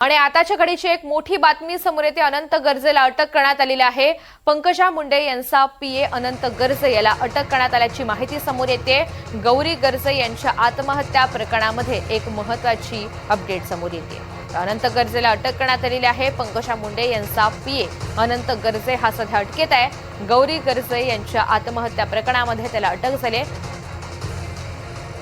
आणि आताच्या घडीची एक मोठी बातमी समोर येते. अनंत गर्जेला अटक करण्यात आलेली आहे. पंकजा मुंडे यांचा पीए अनंत गर्जे याला अटक करण्यात आल्याची माहिती समोर येते. गौरी गर्जे यांच्या आत्महत्या प्रकरणामध्ये एक महत्वाची अपडेट समोर येते. अनंत गर्जेला अटक करण्यात आलेली आहे. पंकजा मुंडे यांचा पीए अनंत गर्जे हा सध्या अटकेत आहे. गौरी गर्जे यांच्या आत्महत्या प्रकरणामध्ये त्याला अटक झाली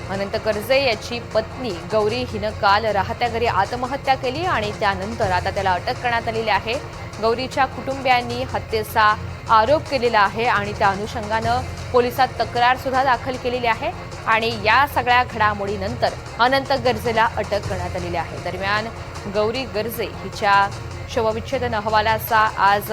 अनंत गर्जे याची पत्नी गौरी हिनं काल राहत्या घरी आत्महत्या केली आणि त्यानंतर आता त्याला अटक करण्यात आलेली आहे. गौरीच्या कुटुंबियांनी हत्येचा आरोप केलेला आहे आणि त्या अनुषंगानं पोलिसात तक्रार सुद्धा दाखल केलेली आहे आणि या सगळ्या घडामोडीनंतर अनंत गर्जेला अटक करण्यात आलेली आहे. दरम्यान गौरी गर्जे हिच्या शवविच्छेदन अहवालाचा आज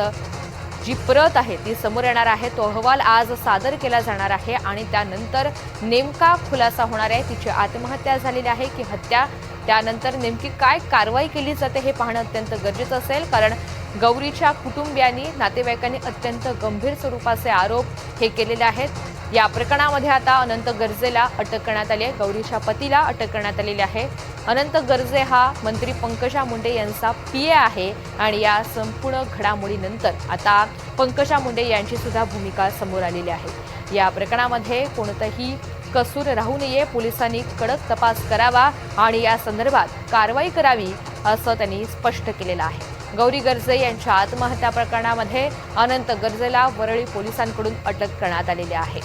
जी प्रत आहे ती समोर येणार आहे. तो अहवाल आज सादर केला जाणार आहे आणि त्यानंतर नेमका खुलासा होणार आहे. तिची आत्महत्या झालेली आहे की हत्या? त्यानंतर नेमकी काय कारवाई केली जाते हे पाहणं अत्यंत गरजेचं असेल. कारण गौरीच्या कुटुंबियांनी नातेवाईकांनी अत्यंत गंभीर स्वरूपाचे आरोप हे केलेले आहेत. या प्रकरणामध्ये आता अनंत गर्जेला अटक करण्यात आली आहे. गौरीच्या पतीला अटक करण्यात आलेली आहे. अनंत गर्जे हा मंत्री पंकजा मुंडे यांचा पीए आहे आणि या संपूर्ण घडामोडीनंतर आता पंकजा मुंडे यांची सुद्धा भूमिका समोर आलेली आहे. या प्रकरणामध्ये कोणतंही कसूर राहू नये. पोलिसांनी कडक तपास करावा आणि या संदर्भात कारवाई करावी असं त्यांनी स्पष्ट केलेलं आहे. गौरी गर्जे यांच्या आत्महत्या प्रकरणामध्ये अनंत गर्जेला वरळी पोलिसांकडून अटक करण्यात आलेली आहे.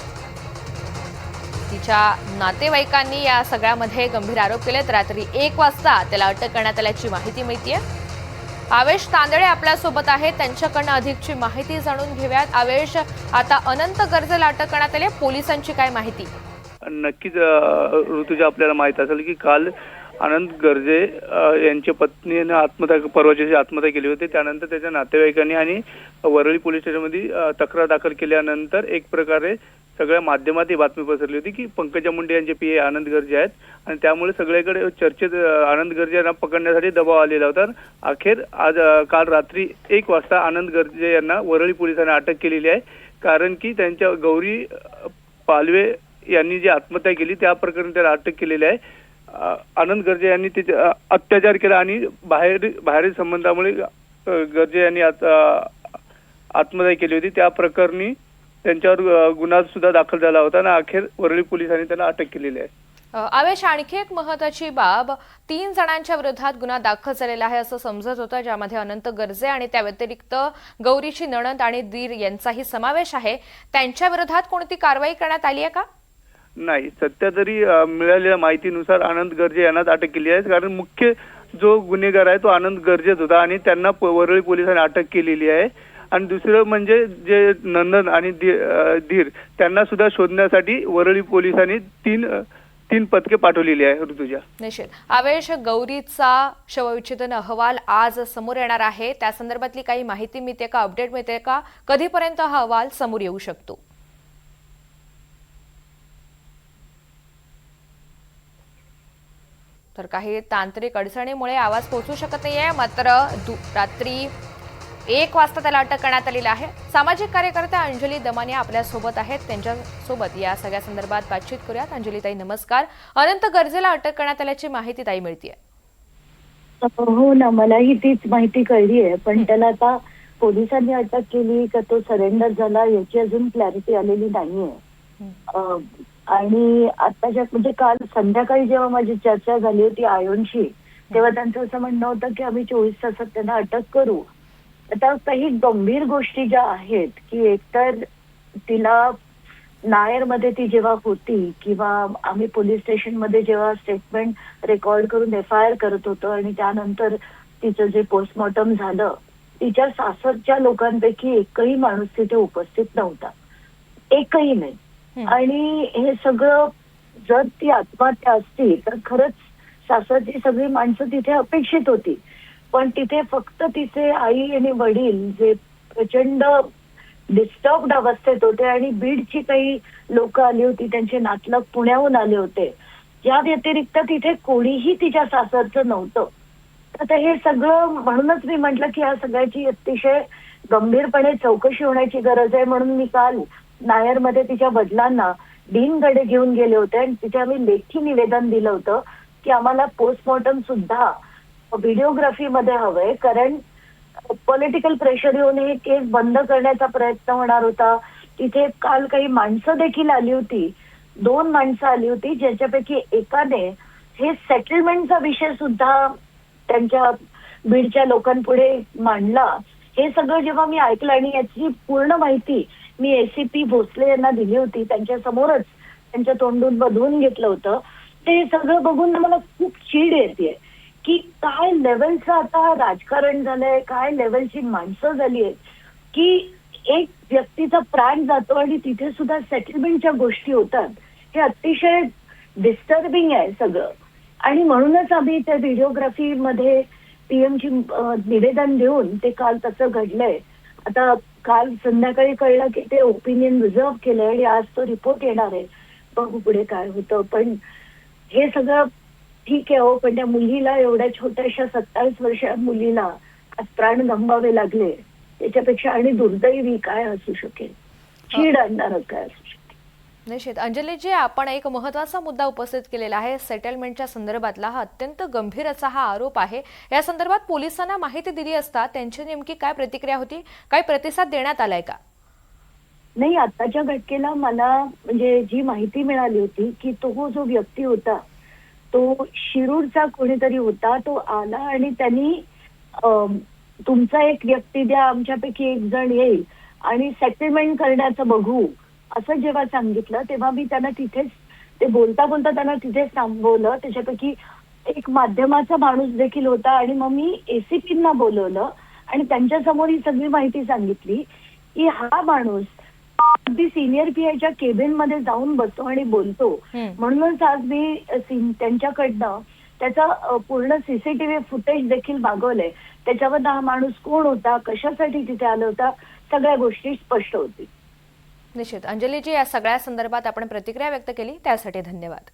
तिच्या नातेवाईकांनी या सगळ्यामध्ये गंभीर आरोप केलेत. रात्री एक वाजता त्याला अटक करण्यात आल्याची माहिती मिळतीये. आवेश तांदळे आपल्यासोबत आहेत त्यांच्याकडनं अधिकची माहिती जाणून घेऊयात. आवेश आता अनंत गर्जेला अटक करण्यात आली पोलिसांची काय माहिती? नक्कीच ऋतुजा आपल्याला माहीत असेल की काल आनंद गर्जे यांच्या पत्नीने आत्महत्या परवाच्या दिवशी आत्महत्या केली होती त्यानंतर त्याच्या नातेवाईकांनी आणि वरळी पोलीस स्टेशनमध्ये तक्रार दाखल केल्यानंतर एक प्रकारे सगळ्या माध्यमात ही बातमी पसरली होती की पंकजा मुंडे यांचे पी आनंद गर्जे आहेत. आणि त्यामुळे सगळ्याकडे चर्चेत आनंद गर्जे यांना पकडण्यासाठी दबाव आलेला होता. अखेर आज काल रात्री एक वाजता आनंद गर्जे यांना वरळी पोलिसांनी अटक केलेली आहे. कारण की त्यांच्या गौरी पालवे यांनी जी आत्महत्या केली त्या प्रकरणी त्याला अटक केलेली आहे. आनंद गर्जे यांनी तिथे अत्याचार केला आणि बाहेर बाहेरील संबंधामुळे गर्जे यांनी आत- आत्महत्या केली होती. त्या प्रकरणी त्यांच्यावर गुन्हा सुद्धा दाखल झाला होता आणि अखेर वरळी पोलिसांनी त्यांना अटक केलेली आहे. आवेश आणखी एक महत्वाची बाब तीन जणांच्या विरोधात गुन्हा दाखल झालेला आहे असं समजत होतं ज्यामध्ये अनंत गर्जे आणि त्या व्यतिरिक्त गौरीची नणंद आणि दीर यांचाही समावेश आहे. त्यांच्या विरोधात कोणती कारवाई करण्यात आली आहे का? नाही. सध्या तरी मिळालेल्या माहितीनुसार आनंद गर्जे यांनाच अटक केली आहे. कारण मुख्य जो गुन्हेगार आहे तो आनंद गर्जेच होता आणि त्यांना वरळी पोलिसांनी अटक केलेली आहे. आणि दुसरं म्हणजे जे नंदन आणि धीर त्यांना सुद्धा शोधण्यासाठी वरळी पोलिसांनी तीन तीन पथके पाठवलेली आहे ऋतुजा. निश्चित. आवेश गौरीचा शवविच्छेदन अहवाल आज समोर येणार आहे. त्या संदर्भातली काही माहिती मिळते का अपडेट मिळते का? कधीपर्यंत हा अहवाल समोर येऊ शकतो? तर काही तांत्रिक अडचणीमुळे आवाज पोहोचू शकत नाहीये. मात्र दु- रात्री एक वाजता त्याला अटक करण्यात आलेली आहे. सामाजिक कार्यकर्त्या अंजली दमाने आपल्यासोबत आहेत. त्यांच्यासोबत या सगळ्या संदर्भात बातचीत करूयात. अंजली ताई नमस्कार. अनंत गर्जेला अटक करण्यात आल्याची माहिती ताई मिळतीये. हो ना मलाही तीच माहिती कळली आहे पण त्याला आता पोलिसांनी अटक केली का तो सरेंडर झाला याची अजून क्लॅरिटी आलेली नाहीये. आणि आताच्या म्हणजे काल संध्याकाळी जेव्हा माझी चर्चा झाली होती आयोनशी तेव्हा त्यांचं असं म्हणणं होतं की आम्ही चोवीस तासात त्यांना अटक करू. आता काही गंभीर गोष्टी ज्या आहेत की एकतर तिला नायरमध्ये ती जेव्हा होती किंवा आम्ही पोलीस स्टेशनमध्ये जेव्हा स्टेटमेंट रेकॉर्ड करून एफ आय आर करत होतो आणि त्यानंतर तिचं जे पोस्टमॉर्टम झालं तिच्या सासरच्या लोकांपैकी एकही माणूस तिथे उपस्थित नव्हता. एकही नाही. आणि हे सगळं जर ती आत्महत्या असती तर खरंच सासरची सगळी माणसं तिथे अपेक्षित होती. पण तिथे फक्त तिचे आई आणि वडील जे प्रचंड डिस्टर्बड अवस्थेत होते आणि बीडची काही लोक आली होती त्यांचे नातलग पुण्याहून आले होते या व्यतिरिक्त तिथे कोणीही तिच्या सासरचं नव्हतं. तर हे सगळं म्हणूनच मी म्हटलं की या सगळ्याची अतिशय गंभीरपणे चौकशी होण्याची गरज आहे म्हणून मी काल नायरमध्ये तिच्या वडिलांना डीनकडे घेऊन गेले होते आणि तिथे आम्ही लेखी निवेदन दिलं होतं की आम्हाला पोस्टमॉर्टम सुद्धा व्हिडिओग्राफीमध्ये हवंय. कारण पॉलिटिकल प्रेशर येऊन हे केस बंद करण्याचा प्रयत्न होणार होता. तिथे काल काही माणसं देखील आली होती. दोन माणसं आली होती ज्याच्यापैकी एकाने हे सेटलमेंटचा विषय सुद्धा त्यांच्या बीडच्या लोकांपुढे मांडला. हे सगळं जेव्हा मी ऐकलं आणि याची पूर्ण माहिती मी एसीपी भोसले यांना दिली होती. त्यांच्या समोरच त्यांच्या तोंडून बदवून घेतलं होतं. ते सगळं बघून मला खूप चीड येते. की काय लेवलचं आता राजकारण झालंय काय लेवलची माणसं झाली आहेत की एक व्यक्तीचा प्राण जातो आणि तिथे सुद्धा सेटलमेंटच्या गोष्टी होतात. हे अतिशय डिस्टर्बिंग आहे सगळं. आणि म्हणूनच आम्ही त्या व्हिडिओग्राफी मध्ये पीएमची निवेदन देऊन ते काल तसं घडलंय. आता काल संध्याकाळी कळलं की ते ओपिनियन रिझर्व केलंय आणि आज तो रिपोर्ट येणार आहे. बघू पुढे काय होतं. पण हे सगळं ठीक आहे हो पण त्या मुलीला एवढ्या छोट्याशा सत्तावीस वर्षा मुलीला आज प्राण गमवावे लागले. त्याच्यापेक्षा आणि दुर्दैवी काय असू शकेल? चीड आणणार काय असू शकेल? निश्चित. अंजलीजी आपण एक महत्त्वाचा मुद्दा उपस्थित केलेला आहे. सेटलमेंटच्या संदर्भातला हा अत्यंत गंभीर असा हा आरोप आहे. या संदर्भात पोलिसांना माहिती दिली असता त्यांची नेमकी काय प्रतिक्रिया होती? काय प्रतिसाद देण्यात आलाय का? नाही आताच्या घटकेला मला म्हणजे जी माहिती मिळाली होती की तो जो व्यक्ती होता तो शिरूरचा कोणीतरी होता तो आला आणि त्यांनी तुमचा एक व्यक्ती द्या आमच्यापैकी एक जण येईल आणि सेटलमेंट करण्याचं बघू. असं जेव्हा सांगितलं तेव्हा मी त्यांना तिथेच ते बोलता बोलता त्यांना तिथेच थांबवलं. त्याच्यापैकी एक माध्यमाचा माणूस देखील होता आणि मग मी एसीपींना बोलवलं आणि त्यांच्यासमोर ही सगळी माहिती सांगितली की हा माणूस अगदी सिनियर पीआयच्या केबिनमध्ये जाऊन बसतो आणि बोलतो. म्हणूनच आज मी त्यांच्याकडनं त्याचा पूर्ण सीसीटीव्ही फुटेज देखील मागवलंय. त्याच्यावर हा माणूस कोण होता कशासाठी तिथे आला होता सगळ्या गोष्टी स्पष्ट होतील निश्चित. अंजलीजी या सगळ्या संदर्भात आपण प्रतिक्रिया व्यक्त केली त्यासाठी धन्यवाद.